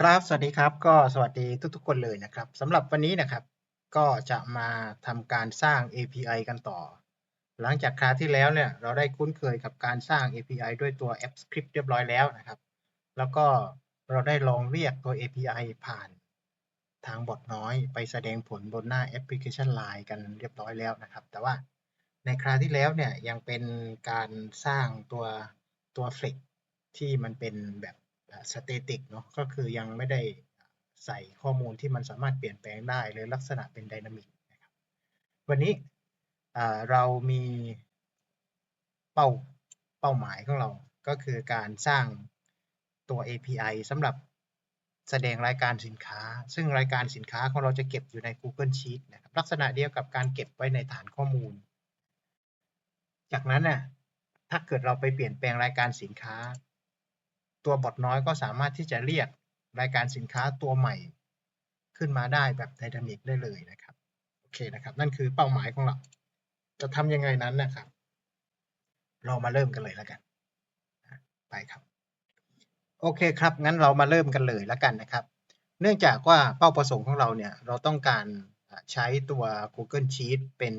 ครับ สวัสดีครับ ก็สวัสดีทุกๆ คนเลยนะครับสำหรับวันนี้นะครับ ก็จะมาทำการสร้าง API กันต่อ หลังจากคราวที่แล้วเนี่ย เราได้คุ้นเคยกับการสร้าง API ด้วยตัว App Script เรียบร้อยแล้วนะครับ แล้วก็เราได้ลองเรียกตัว API ผ่านทางบอทน้อยไปแสดงผลบนหน้าแอปพลิเคชัน Line กันเรียบร้อยแล้วนะครับ แต่ว่าในคราวที่แล้วเนี่ยยังเป็นการสร้างตัวตัว Flex ที่มันเป็นแบบ สเตติกเนาะก็คือยังไม่ได้ใส่ข้อมูลที่มันสามารถเปลี่ยนแปลงได้หรือลักษณะเป็นไดนามิกนะครับวันนี้เรามีเป้าเป้าหมายของเราก็คือการสร้างตัว API สำหรับแสดงรายการสินค้า ซึ่งรายการสินค้าของเราจะเก็บอยู่ใน Google Sheet นะครับลักษณะเดียวกับการเก็บไว้ในฐานข้อมูล จากนั้นน่ะถ้าเกิดเราไปเปลี่ยนแปลงรายการสินค้า ตัวบอทน้อยก็สามารถที่จะเรียกรายการสินค้าตัวใหม่ ขึ้นมาได้แบบไดนามิกได้เลยนะครับโอเคนะครับนั่นคือเป้าหมายของเรา จะทำยังไงนั้นนะครับ เรามาเริ่มกันเลยแล้วกัน ไปครับ โอเคครับ งั้นเรามาเริ่มกันเลยแล้วกันนะครับ เนื่องจากว่าเป้าประสงค์ของเราเนี่ยเราต้องการใช้ตัว Google Sheet เป็น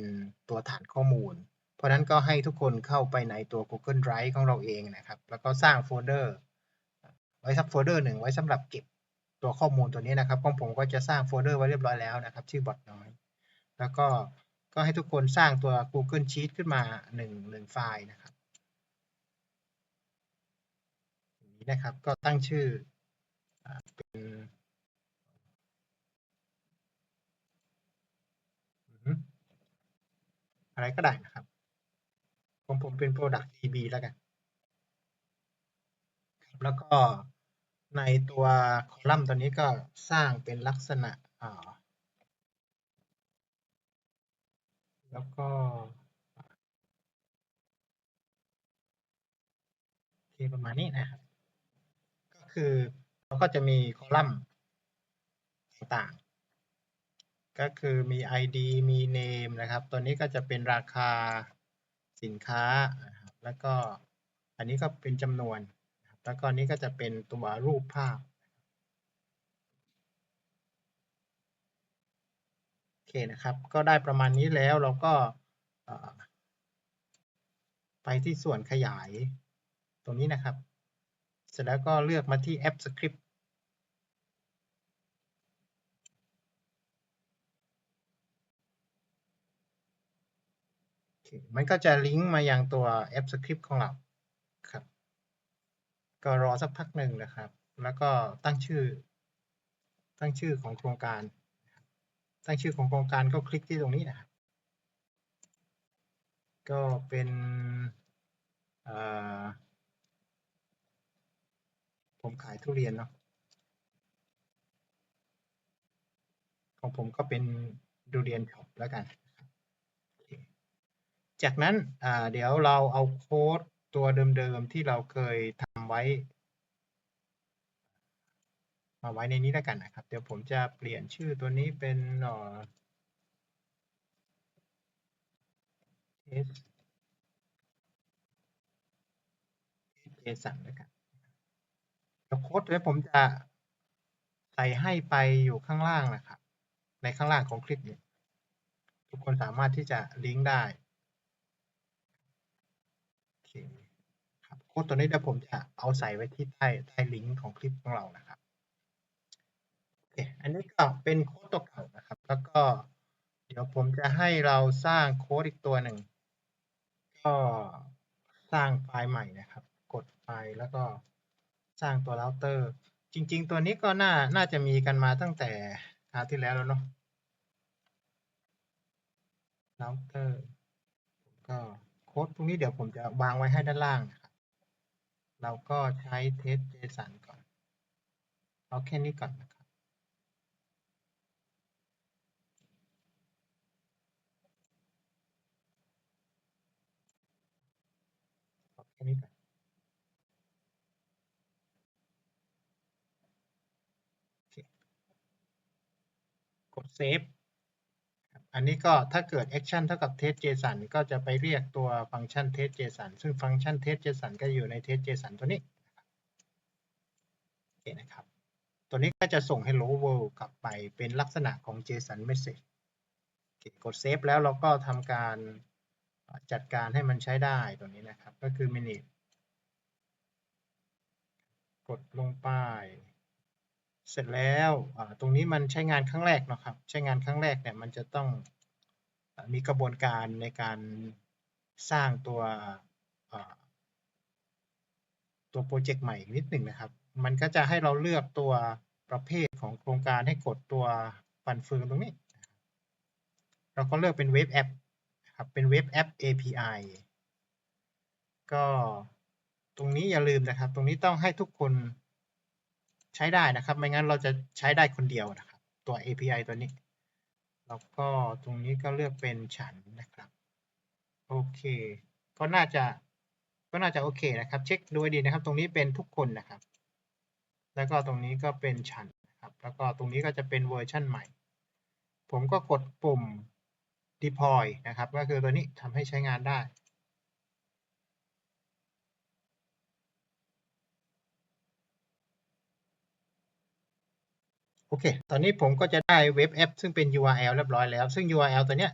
ตัวฐานข้อมูล เพราะนั้นก็ให้ทุกคนเข้าไปในตัว Google Drive ของเราเองนะครับ แล้วก็สร้างโฟลเดอร์ ไว้ซับโฟลเดอร์หนึ่งไว้สำหรับเก็บตัวข้อมูลตัวนี้นะครับของผมก็จะสร้างโฟลเดอร์ไว้เรียบร้อยแล้วนะครับ ชื่อบอทน้อย แล้วก็ก็ให้ทุกคนสร้างตัว Google Sheet ขึ้นมา1 1ไฟล์นะครับนี้นะครับ ก็ตั้งชื่อเป็นอะไรก็ได้นะครับของผมเป็น product db แล้วกัน แล้วก็ ในตัวคอลัมน์ตัวนี้ก็สร้างเป็นลักษณะแล้วก็โอเคประมาณนี้นะครับ ก็คือเราก็จะมีคอลัมน์ต่างๆ ก็คือมี ID มี name นะครับ ตัวนี้ก็จะเป็นราคาสินค้า แล้วก็อันนี้ก็เป็นจำนวน แล้วก็นี้ก็จะเป็นตัวรูปภาพโอเคนะครับ ก็ได้ประมาณนี้แล้วเราก็ไปที่ส่วนขยายตรงนี้นะครับ เสร็จแล้วก็เลือกมาที่แอปสคริปต์มันก็จะลิงก์มายังตัวแอปสคริปต์ของเรา ก็รอสักพักหนึ่งนะครับ แล้วก็ตั้งชื่อ ตั้งชื่อของโครงการ ตั้งชื่อของโครงการก็คลิกที่ตรงนี้นะครับ ก็เป็นผมขายทุเรียนเนาะของผมก็เป็นดูเรียนช็อปแล้วกัน จากนั้นเดี๋ยวเราเอาโค้ด ตัวเดิมๆที่เราเคยทำไว้ มาไว้ในนี้แล้วกันนะครับ เดี๋ยวผมจะเปลี่ยนชื่อตัวนี้เป็นเอ่อ s JSON แล้วกันแล้วโค้ดตัวนี้ผมจะใส่ให้ไปอยู่ข้างล่างนะครับ ในข้างล่างของคลิปนี้ ทุกคนสามารถที่จะลิงก์ได้โอเค ค้ดตัวนี้เดี๋ยวผมจะเอาใส่ไว้ที่ใต้ใต้ลิงก์ของคลิปของเรานะครับโอเคอันนี้ก็เป็นโค้ดตัวเก่านะครับ แล้วก็เดี๋ยวผมจะให้เราสร้างโค้ดอีกตัวหนึ่งก็สร้างไฟล์ใหม่นะครับ กดไฟล์แล้วก็สร้างตัวเราเตอร์ จริง ๆ ตัวนี้ก็น่าน่าจะมีกันมาตั้งแต่คราวที่แล้วแล้วเนาะเราเตอร์ก็โค้ดตรงนี้เดี๋ยวผมจะวางไว้ให้ด้านล่างนะครับ เราก็ใช้เทส JSON ก่อน เอาแค่นี้ก่อนนะครับ เอาแค่นี้ก่อนกดเซฟ อันนี้ก็ถ้าเกิด action เท่ากับ test json ก็จะไปเรียกตัวฟังก์ชัน test json ซึ่งฟังก์ชัน test json ก็อยู่ใน test json ตัวนี้โอเคนะครับ ตัวนี้ก็จะส่ง hello world กลับไปเป็นลักษณะของ JSON message กดเซฟแล้วเราก็ทำการจัดการให้มันใช้ได้ตัวนี้นะครับ ก็คือ minute กดลงไป เสร็จแล้วตรงนี้มันใช้งานครั้งแรกนะครับ ใช้งานครั้งแรกเนี่ยมันจะต้องมีกระบวนการในการสร้างตัวตัวโปรเจกต์ใหม่นิดหนึ่งนะครับ มันก็จะให้เราเลือกตัวประเภทของโครงการให้กดตัวฟันเฟืองตรงนี้ เราก็เลือกเป็นเว็บแอปครับเป็นเว็บแอป API ก็ตรงนี้อย่าลืมนะครับ ตรงนี้ต้องให้ทุกคน ใช้ได้นะครับ ไม่งั้นเราจะใช้ได้คนเดียวนะครับ ตัว API ตัวนี้ แล้วก็ตรงนี้ก็เลือกเป็นฉันนะครับ โอเค ก็น่าจะก็น่าจะโอเคนะครับ เช็คดูให้ดีนะครับ ตรงนี้เป็นทุกคนนะครับ แล้วก็ตรงนี้ก็เป็นฉันนะครับ แล้วก็ตรงนี้ก็จะเป็นเวอร์ชันใหม่ ผมก็กดปุ่ม deploy นะครับ ก็คือตัวนี้ทำให้ใช้งานได้ อเค ตอนนี้ผมก็จะได้เว็บแอปซึ่งเป็น URL เรียบร้อยแล้ว ซึ่ง URL ตัวเนี้ย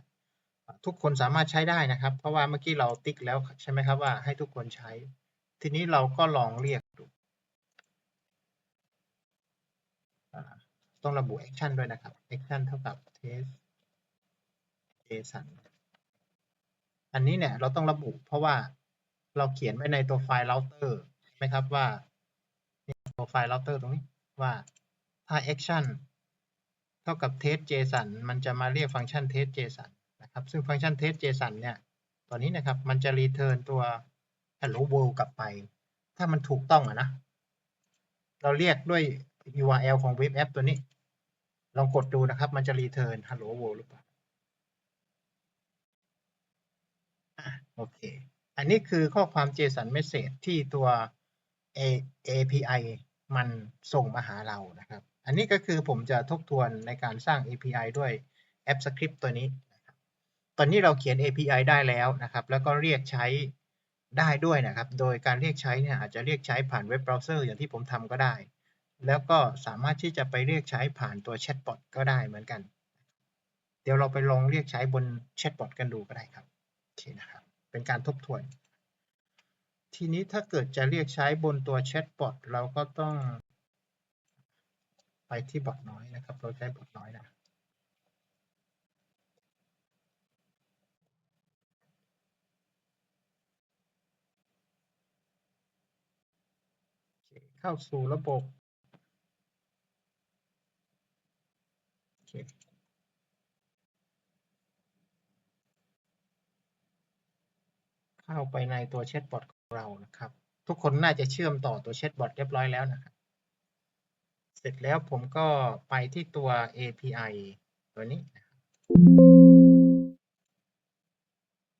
ทุกคนสามารถใช้ได้นะครับ เพราะว่าเมื่อกี้เราติ๊กแล้วใช่ไหมครับว่าให้ทุกคนใช้ ทีนี้เราก็ลองเรียกดู ต้องระบุ action ด้วยนะครับ action เท่ากับ test json อันนี้เนี่ยเราต้องระบุเพราะว่าเราเขียนไว้ในตัวไฟล์ router ใช่ไหมครับว่าตัวไฟล์ router ตรงนี้ว่า ถ้า action เท่ากับ test json มันจะมาเรียกฟังก์ชัน test json นะครับ ซึ่งฟังก์ชัน test json เนี่ยตัวนี้นะครับ มันจะ return ตัว hello world กลับไป ถ้ามันถูกต้องอะนะ เราเรียกด้วย URL ของเว็บแอปตัวนี้ ลองกดดูนะครับ มันจะ return hello world หรือเปล่าโอเค อันนี้คือข้อความ JSON message ที่ตัว API มันส่งมาหาเรานะครับ อันนี้ก็คือผมจะทบทวนในการสร้าง API ด้วย AppScript ตัวนี้นะครับตอนนี้เราเขียน API ได้แล้วนะครับ แล้วก็เรียกใช้ได้ด้วยนะครับ โดยการเรียกใช้เนี่ยอาจจะเรียกใช้ผ่านเว็บเบราว์เซอร์อย่างที่ผมทำก็ได้ แล้วก็สามารถที่จะไปเรียกใช้ผ่านตัวแชทบอทก็ได้เหมือนกัน เดี๋ยวเราไปลองเรียกใช้บนแชทบอทกันดูก็ได้ครับโอเคนะครับ เป็นการทบทวน ทีนี้ถ้าเกิดจะเรียกใช้บนตัวแชทบอทเราก็ต้อง ไปที่บอทน้อยนะครับ เราใช้บอทน้อยนะเข้าสู่ระบบเข้าไปในตัวแชทบอทของเรานะครับ ทุกคนน่าจะเชื่อมต่อตัวแชทบอทเรียบร้อยแล้วนะครับ เสร็จแล้วผมก็ไปที่ตัว API ตัวนี้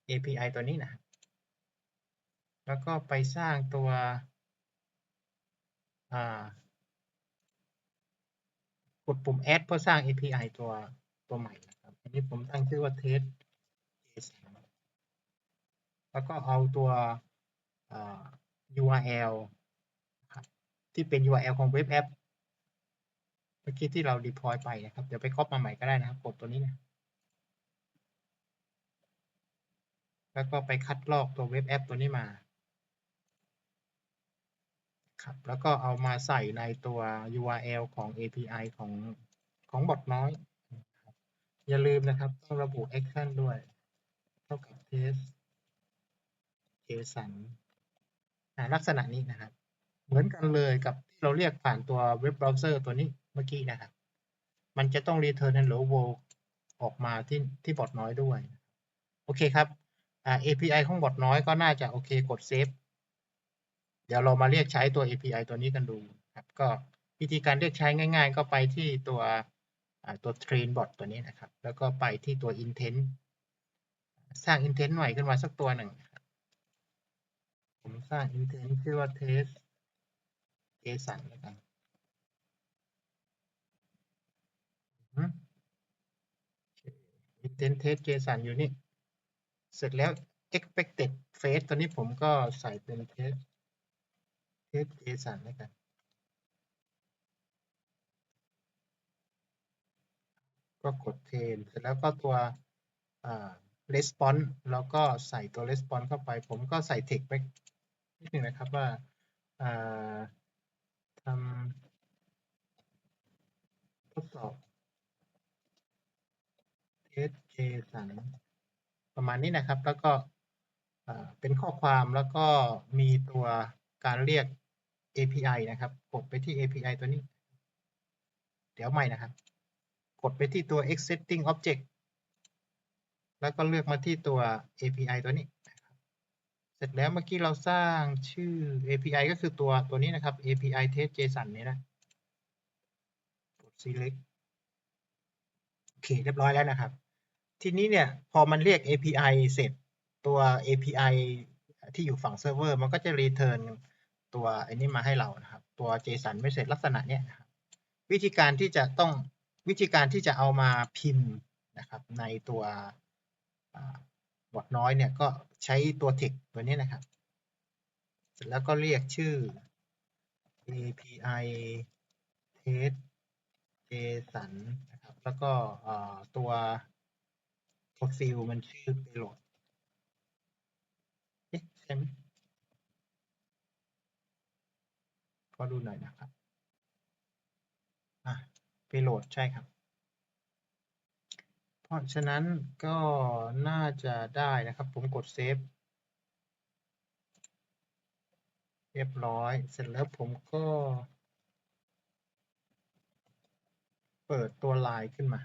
API ตัวนี้นะ แล้วก็ไปสร้างตัวกดปุ่ม add เพื่อสร้าง API ตัวตัวใหม่นะครับอันนี้ผมตั้งชื่อว่า test แล้วก็เอาตัว URL ที่เป็น URL ของเว็บแอป เมื่อกี้ที่เรา deploy ไปนะครับ เดี๋ยวไปครอปมาใหม่ก็ได้นะครับกดตัวนี้นะแล้วก็ไปคัดลอกตัวเว็บแอปตัวนี้มาครับแล้วก็เอามาใส่ในตัว URL ของ API ของของบอทน้อย อย่าลืมนะครับ ต้องระบุ action ด้วย เท่ากับ test json ลักษณะนี้นะครับ เหมือนกันเลยกับที่เราเรียกผ่านตัวเว็บเบราว์เซอร์ตัวนี้ เมื่อกี้นะครับ มันจะต้อง return hello world ออกมาที่ที่บอทน้อยด้วย โอเคครับ API ของบอทน้อยก็น่าจะโอเคกดเซฟเดี๋ยวเรามาเรียกใช้ตัว API ตัวนี้กันดูครับ ก็วิธีการเรียกใช้ง่าย ๆ ก็ไปที่ตัวตัว train bot ตัวนี้นะครับ แล้วก็ไปที่ตัว intent สร้าง intent ใหม่ขึ้นมาสักตัวหนึ่ง ผมสร้าง intent ชื่อว่า test json แล้วกัน intent test json อยู่นี่ เสร็จแล้ว expected phase ตัวนี้ผมก็ใส่เป็น test เทส JSON แล้วกันก็กดเทนเสร็จแล้วก็ตัวอ่า response แล้วก็ใส่ตัว response เข้าไป ผมก็ใส่ text ไปนิดนึ่งนะครับว่าอ่าทำทดสอบ test JSON ประมาณนี้นะครับ แล้วก็เป็นข้อความแล้วก็มีตัวการเรียก API นะครับ กดไปที่ API ตัวนี้ เดี๋ยวใหม่นะครับ กดไปที่ตัว existing object แล้วก็เลือกมาที่ตัว API ตัวนี้นเสร็จแล้วเมื่อกี้เราสร้างชื่อ API ก็คือตัวตัวนี้นะครับ API test JSON นี้นะ กด select โอเค เรียบร้อยแล้วนะครับ ทีนี้เนี่ยพอมันเรียก API เสร็จตัว API ที่อยู่ฝั่งเซิร์ฟเวอร์มันก็จะ return ตัวไอ้นี้มาให้เรานะครับ ตัว JSON ไม่เสร็จลักษณะเนี้ยนะครับวิธีการที่จะต้องวิธีการที่จะเอามาพิมพ์นะครับในตัวบอทน้อยเนี่ยก็ใช้ตัว text ตัวนี้นะครับ เสร็จแล้วก็เรียกชื่อ API test JSON นะครับแล้วก็ตัว ตัวฟิลมันชื่อ payload เอ๊ะใช่ไหมขอดูหน่อยนะครับ อะ payload ใช่ครับ เพราะฉะนั้นก็น่าจะได้นะครับ ผมกดเซฟเรียบร้อย เสร็จแล้วผมก็ เปิดตัวไลน์ขึ้นมา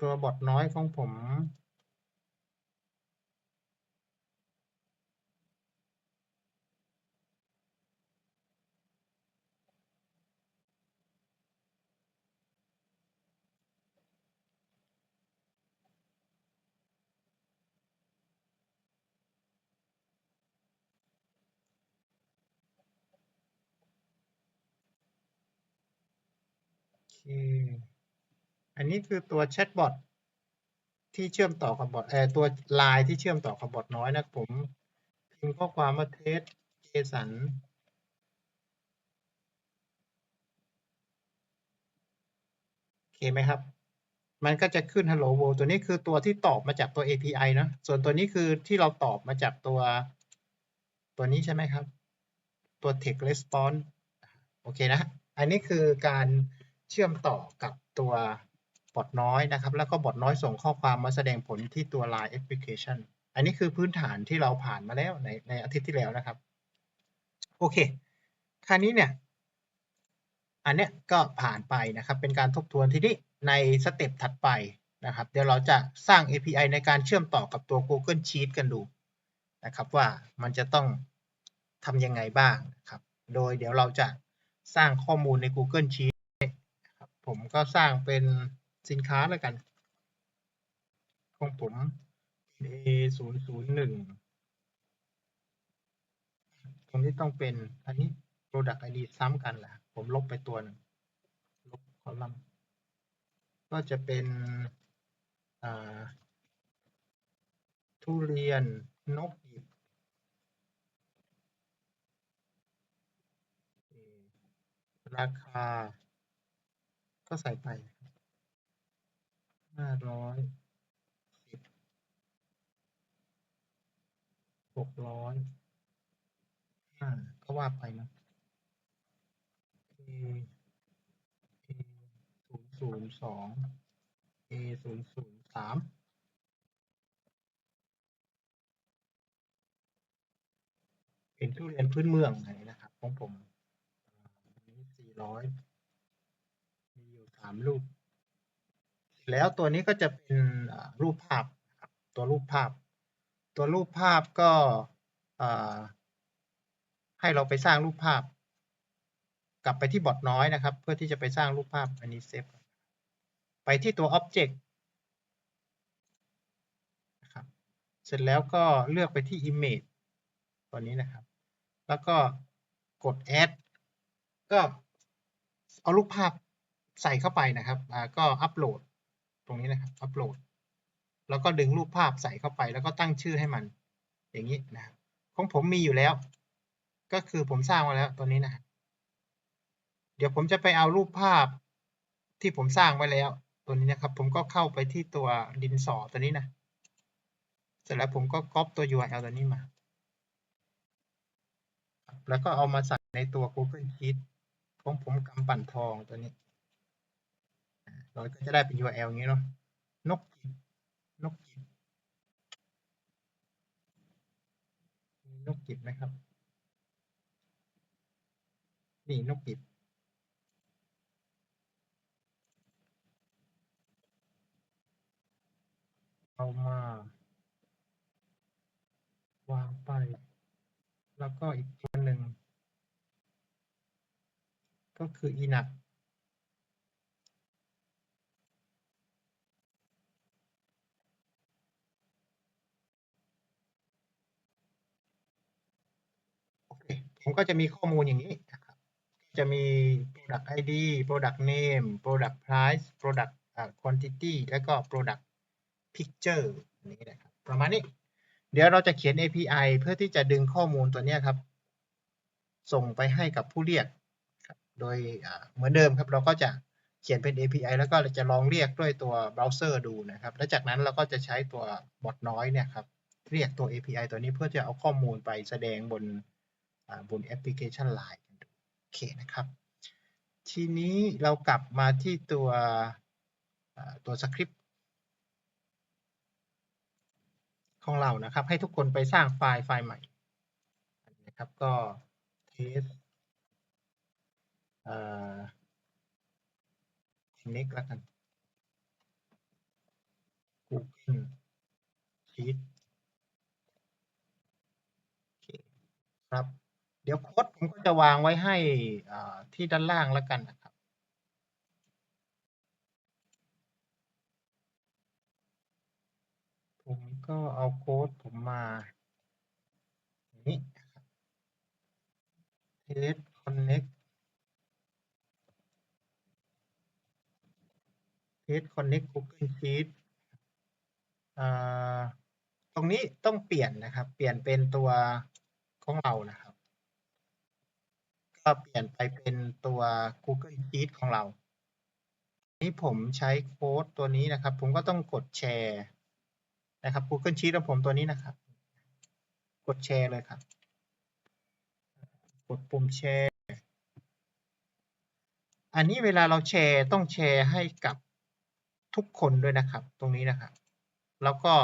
ตัวบอทน้อยของผม โอเค อันนี้คือตัวแชทบอทที่เชื่อมต่อกับบอทเอ่อตัวไลน์ที่เชื่อมต่อกับบอทน้อยนะผมพิมพ์ข้อความว่าเทสเจสันโอเคไหมครับ มันก็จะขึ้น hello world ตัวนี้คือตัวที่ตอบมาจากตัว API นะส่วนตัวนี้คือที่เราตอบมาจากตัวตัวนี้ใช่ไหมครับ ตัว text response โอเคนะ อันนี้คือการเชื่อมต่อกับตัว บอทน้อยนะครับ แล้วก็บอทน้อยส่งข้อความมาแสดงผลที่ตัว Line Application อันนี้คือพื้นฐานที่เราผ่านมาแล้วในในอาทิตย์ที่แล้วนะครับ โอเค คราวนี้เนี่ย อันเนี้ยก็ผ่านไปนะครับ เป็นการทบทวนทีนี้ในสเต็ปถัดไปนะครับ เดี๋ยวเราจะสร้าง API ในการเชื่อมต่อกับตัว Google Sheet กันดูนะครับ ว่ามันจะต้องทำยังไงบ้างครับ โดยเดี๋ยวเราจะสร้างข้อมูลใน Google Sheet ผมก็สร้างเป็น สินค้าแล้วกัน ของผม A 0 0 1ตรงนี้ต้องเป็นอันนี้ Product ID ซ้ำกันแหละผมลบไปตัวหนึ่งลบคอลัมน์ก็จะเป็นทุเรียนนกหยิบราคา ก็ใส่ไป ห้าร้อยสิบหกร้อยห้าก็ว่าไปนะ A A ศูนย์ศูนย์สอง A ศูนย์ศูนย์สามเป็นทุเรียนพื้นเมืองไหนนะครับของผมอันนี้สี่ร้อยมีอยู่สามรูป แล้วตัวนี้ก็จะเป็นรูปภาพตัวรูปภาพ ตัวรูปภาพก็ให้เราไปสร้างรูปภาพ กลับไปที่บอทน้อยนะครับ เพื่อที่จะไปสร้างรูปภาพอันนี้เซฟไปที่ตัว Object นะครับเสร็จแล้วก็เลือกไปที่ Image ตัวนี้นะครับ แล้วก็กด Add ก็เอารูปภาพใส่เข้าไปนะครับ ก็อัปโหลด ตรงนี้นะครับอัปโหลดแล้วก็ดึงรูปภาพใส่เข้าไป แล้วก็ตั้งชื่อให้มัน อย่างนี้นะของผมมีอยู่แล้ว ก็คือผมสร้างมาแล้วตัวนี้นะ เดี๋ยวผมจะไปเอารูปภาพที่ผมสร้างไว้แล้ว ตัวนี้นะครับ ผมก็เข้าไปที่ตัวดินสอตัวนี้นะ เสร็จแล้วผมก็ก๊อปตัว URL ตัวนี้มา แล้วก็เอามาใส่ในตัว Google Sheet ของผมกำปั่นทองตัวนี้ เราก็จะได้เป็น URL อย่างนี้เนาะนกจิบนกจิบมีนกจิบไหมครับ นี่นกจิบเอามาวางไป แล้วก็อีกตัวหนึ่ง ก็คือ inac โอเค ผมก็จะมีข้อมูลอย่างนี้นะครับจะมี product ID product name product price product quantity แล้วก็ product picture นี้นะครับประมาณนี้ เดี๋ยวเราจะเขียน API เพื่อที่จะดึงข้อมูลตัวนี้ครับ ส่งไปให้กับผู้เรียก โดยเหมือนเดิมครับเราก็จะเขียนเป็น API แล้วก็จะลองเรียกด้วยตัวเบราว์เซอร์ดูนะครับ แล้วจากนั้นเราก็จะใช้ตัวบอทน้อยเนี่ยครับ เรียกตัว API ตัวนี้เพื่อจะเอาข้อมูลไปแสดงบน บนแอปพลิเคชัน Line โอเคนะครับ ทีนี้เรากลับมาที่ตัวตัวสคริปต์ของเรานะครับ ให้ทุกคนไปสร้างไฟล์ไฟล์ใหม่นะครับก็ test อ่า connect แล้วกัน Google Sheet ครับ เดี๋ยวโค้ดผมก็จะวางไว้ให้ที่ด้านล่างแล้วกันนะครับ ผมก็เอาโค้ดผมมานี้นะครับ test connect test connect Google Sheet ตรงนี้ต้องเปลี่ยนนะครับ เปลี่ยนเป็นตัวของเรานะครับ ก็เปลี่ยนไปเป็นตัว Google Sheet ของเรา นี้ผมใช้โค้ดตัวนี้นะครับ ผมก็ต้องกดแชร์นะครับ Google Sheet ของผมตัวนี้นะครับ กดแชร์เลยครับ กดปุ่มแชร์ อันนี้เวลาเราแชร์ต้องแชร์ให้กับทุกคนด้วยนะครับ ตรงนี้นะครับ แล้วก็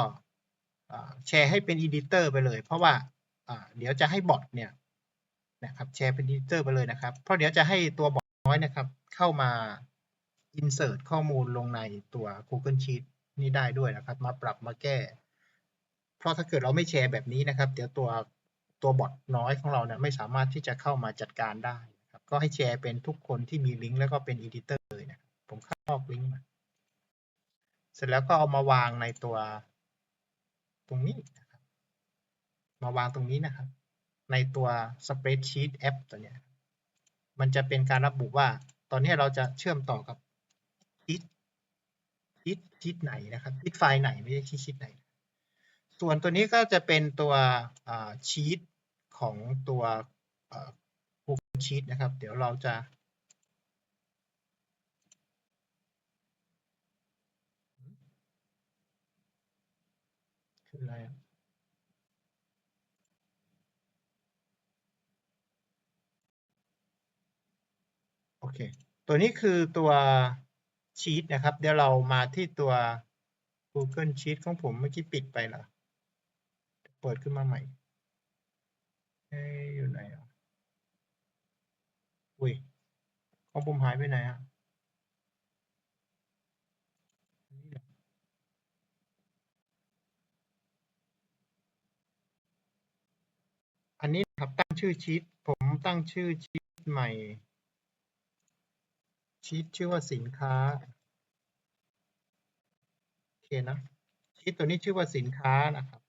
แชร์ให้เป็นอีดิเตอร์ไปเลย เพราะว่าอ่าเดี๋ยวจะให้บอทเนี่ย นะครับแชร์เป็นอีดิเตอร์ไปเลยนะครับ เพราะเดี๋ยวจะให้ตัวบอทน้อยนะครับ เข้ามา insert ข้อมูลลงในตัว Google Sheet นี้ได้ด้วยนะครับ มาปรับมาแก้ เพราะถ้าเกิดเราไม่แชร์แบบนี้นะครับ เดี๋ยวตัวตัวบอทน้อยของเราเนี่ยไม่สามารถที่จะเข้ามาจัดการได้นะครับก็ให้แชร์เป็นทุกคนที่มีลิงก์แล้วก็เป็นอีดิเตอร์เลยนะผมเข้าลอกลิงก์มา เสร็จแล้วก็เอามาวางในตัว ตรงนี้นะครับ มาวางตรงนี้นะครับ ในตัว spreadsheet app ตัวเนี้ยมันจะเป็นการระบุว่า ตอนนี้เราจะเชื่อมต่อกับชีตชีตไหนนะครับชีตไฟล์ไหนไม่ใช่ชีตชีตไหน ส่วนตัวนี้ก็จะเป็นตัวชีตของตัว Google Sheet นะครับ เดี๋ยวเราจะคืออะไรอะ โอเค ตัวนี้คือตัวชีตนะครับ เดี๋ยวเรามาที่ตัว Google Sheet ของผมเมื่อกี้ปิดไปเหรอ เปิดขึ้นมาใหม่เอ้ยอยู่ไหนอะอุ้ยของผมหายไปไหนอะอันนี้ครับตั้งชื่อชีตผมตั้งชื่อชีตใหม่ ชีตชื่อว่าสินค้าโอเคนะชีตตัวนี้ชื่อว่าสินค้านะครับ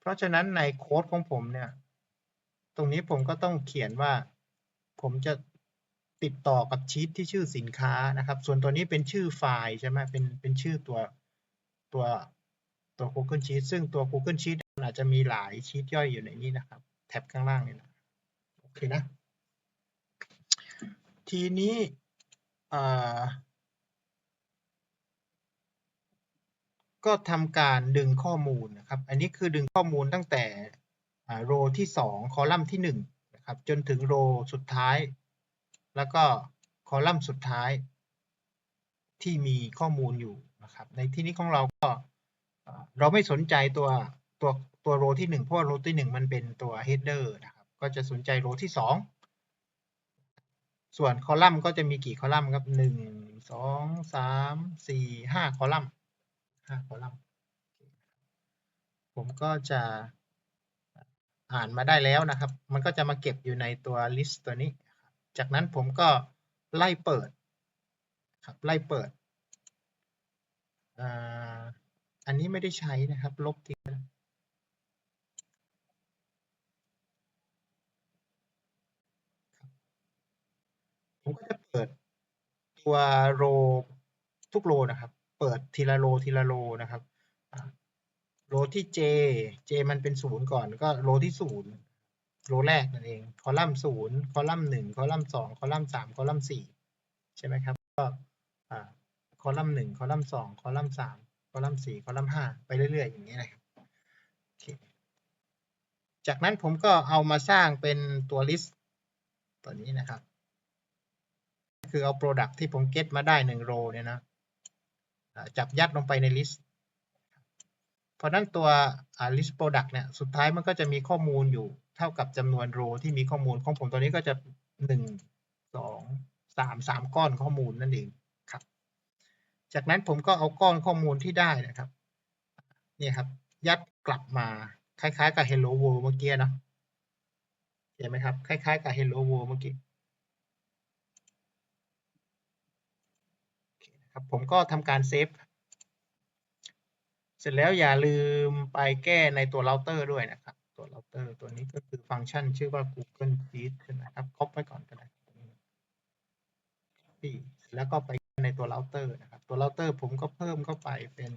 เพราะฉะนั้นในโค้ดของผมเนี่ย ตรงนี้ผมก็ต้องเขียนว่า ผมจะติดต่อกับชีตที่ชื่อสินค้านะครับ ส่วนตัวนี้เป็นชื่อไฟล์ใช่ไหมเป็นเป็นชื่อตัวตัวตัว Google Sheet ซึ่งตัว Google Sheet อาจจะมีหลายชีตย่อยอยู่ในนี้นะครับ แท็บข้างล่างนี่นะ โอเคนะ ทีนี้ ก็ทำการดึงข้อมูลนะครับ อันนี้คือดึงข้อมูลตั้งแต่โรที่ 2 คอลัมน์ที่ 1 นะครับ จนถึงโรสุดท้าย แล้วก็คอลัมน์สุดท้ายที่มีข้อมูลอยู่นะครับ ในที่นี้ของเราก็เราไม่สนใจตัวตัวตัวโรที่ 1 เพราะว่าโรที่ 1 มันเป็นตัว header นะครับ ก็จะสนใจโรที่ 2 ส่วนคอลัมน์ก็จะมีกี่คอลัมน์ครับหนึ่งสองสามสี่ห้าคอลัมน์ห้าคอลัมน์ผมก็จะอ่านมาได้แล้วนะครับ มันก็จะมาเก็บอยู่ในตัว list ตัวนี้ จากนั้นผมก็ไล่เปิดครับไล่เปิดอ่าอันนี้ไม่ได้ใช้นะครับ ลบทิ้ง ผมก็จะเปิดตัวโรทุกโรนะครับ เปิดทีละโรทีละโรนะครับโรที่ J J มันเป็นศูนย์ก่อนก็โรที่ศูนย์โรแรกนั่นเอง คอลัมน์ศูนย์คอลัมน์หนึ่งคอลัมน์สองคอลัมน์สามคอลัมน์สี่ใช่ไหมครับ ก็คอลัมน์หนึ่งคอลัมน์สองคอลัมน์สามคอลัมน์สี่คอลัมน์ห้าไปเรื่อย ๆ อย่างนี้นะครับจากนั้นผมก็เอามาสร้างเป็นตัว list ตัวนี้นะครับ คือเอา product ที่ผม get มาได้หนึ่งโรเนี่ยนะจับยัดลงไปใน list เพราะนั้นตัว list product เนี่ยสุดท้ายมันก็จะมีข้อมูลอยู่เท่ากับจำนวนโรที่มีข้อมูลของผมตัวนี้ก็จะหนึ่งสองสามสามก้อนข้อมูลนั่นเองครับ จากนั้นผมก็เอาก้อนข้อมูลที่ได้นะครับนี่ครับ ยัดกลับมาคล้ายๆ กับ hello world เมื่อกี้นะเห็นไหมครับ คล้ายๆ กับ hello world เมื่อกี้โอเครับผมก็ทำการเซฟเสร็จแล้วอย่าลืมไปแก้ในตัวเราเตอร์ด้วยนะครับ ตัวเราเตอร์ตัวนี้ก็คือฟังก์ชันชื่อว่า Google Sheet ใช่ไหมครับครบไว้ก่อนก็ได้ที่แล้วก็ไปในตัวเราเตอร์นะครับ ตัวเราเตอร์ผมก็เพิ่มเข้าไปเป็น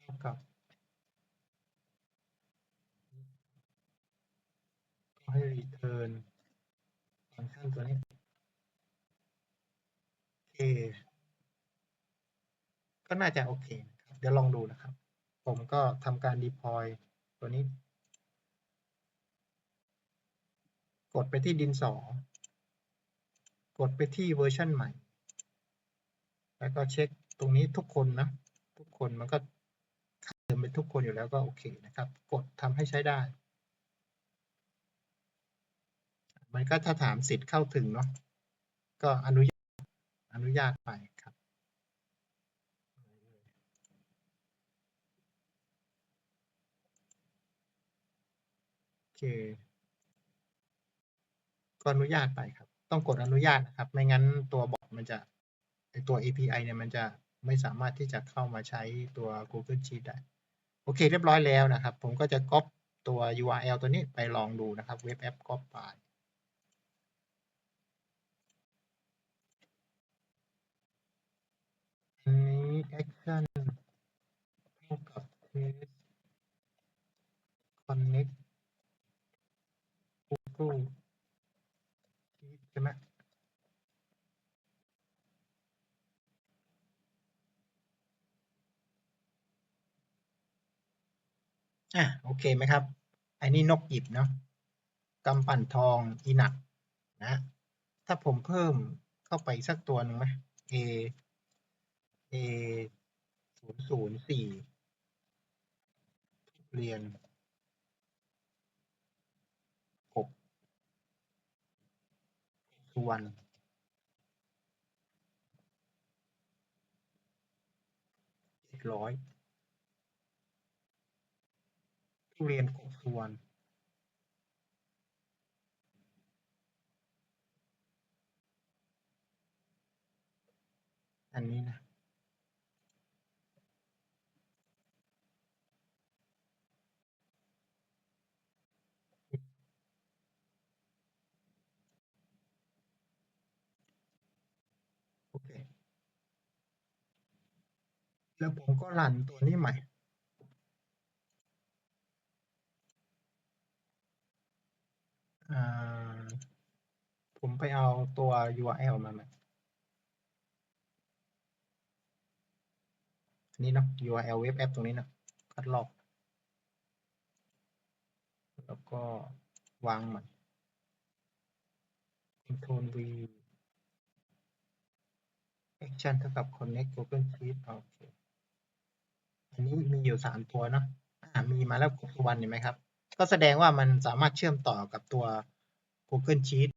เท่ากับ ให้ return ฟังก์ชันตัวนี้โอเคก็น่าจะโอเคนะครับเดี๋ยวลองดูนะครับ ผมก็ทำการ deploy ตัวนี้ กดไปที่ดินสอ กดไปที่เวอร์ชันใหม่ แล้วก็เช็คตรงนี้ทุกคนนะ ทุกคนมันก็เดิมเป็นทุกคนอยู่แล้วก็โอเคนะครับ กดทำให้ใช้ได้ มันก็ถ้าถามสิทธิ์เข้าถึงเนาะก็อนุญาตอนุญาตไปครับ โอเค ก็อนุญาตไปครับ ต้องกดอนุญาตนะครับ ไม่งั้นตัวบอทมันจะตัว API เนี่ยมันจะไม่สามารถที่จะเข้ามาใช้ตัว Google Sheet ได้ โอเค เรียบร้อยแล้วนะครับ ผมก็จะก๊อปตัว URL ตัวนี้ไปลองดูนะครับ เว็บแอปก๊อปไป อัน นี้ action เท่ากับ test connect Google ใช่ไหมอะโอเคไหมครับ อันนี้นกหยิบเนาะกำปั่นทองอีหนักนะ ถ้าผมเพิ่มเข้าไปสักตัวหนึ่งไหม A ศูนย์ศูนย์สี่เรียนหกสุวรรณเจ็ดร้อยทุเรียนกบสุวรรณอันนี้นะ โอเค แล้วผมก็รันตัวนี้ใหม่ผมไปเอาตัว URL มาไหมอันนี้เนาะ URL เว็บแอปตรงนี้เนาะคัดลอก แล้วก็วางมัน Control V Action เท่ากับ Connect Google Sheet โอเค อันนี้มีอยู่สามตัวเนาะอ่ามีมาแล้วครบทุกวันเห็นไหมครับ ก็แสดงว่ามันสามารถเชื่อมต่อกับตัว Google Sheet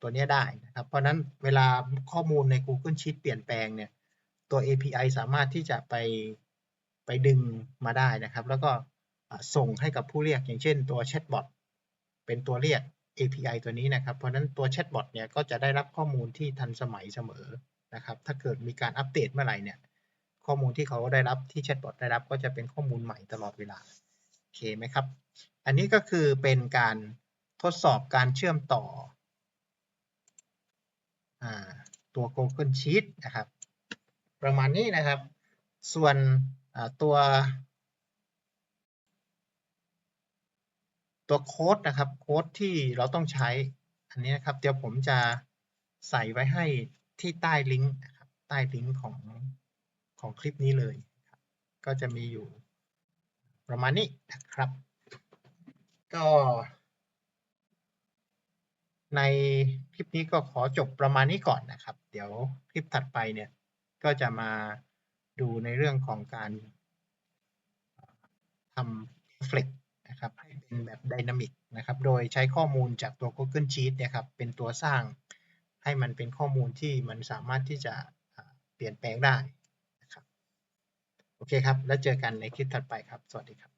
ตัวนี้ได้นะครับ เพราะนั้นเวลาข้อมูลใน Google Sheet เปลี่ยนแปลงเนี่ย ตัว API สามารถที่จะไปไปดึงมาได้นะครับ แล้วก็ส่งให้กับผู้เรียกอย่างเช่นตัวแชทบอทเป็นตัวเรียก API ตัวนี้นะครับ เพราะฉะนั้นตัวแชทบอทเนี่ยก็จะได้รับข้อมูลที่ทันสมัยเสมอนะครับ ถ้าเกิดมีการอัปเดตเมื่อไหร่เนี่ย ข้อมูลที่เขาได้รับที่แชทบอทได้รับก็จะเป็นข้อมูลใหม่ตลอดเวลาโอเคไหมครับ อันนี้ก็คือเป็นการทดสอบการเชื่อมต่ออตัว Google Sheet นะครับ ประมาณนี้นะครับ ส่วนตัวตัวโค้ดนะครับโค้ดที่เราต้องใช้อันนี้นะครับ เดี๋ยวผมจะใส่ไว้ให้ที่ใต้ลิงก์นะครับใต้ลิงก์ของ ของคลิปนี้เลย ก็จะมีอยู่ประมาณนี้นะครับ ก็ในคลิปนี้ก็ขอจบประมาณนี้ก่อนนะครับ เดี๋ยวคลิปถัดไปเนี่ย ก็จะมาดูในเรื่องของการทำ Flex นะครับให้เป็นแบบไดนามิกนะครับ โดยใช้ข้อมูลจากตัว Google Sheet เนะครับ เป็นตัวสร้างให้มันเป็นข้อมูลที่มันสามารถที่จะเปลี่ยนแปลงได้ โอเคครับ แล้วเจอกันในคลิปถัดไปครับ สวัสดีครับ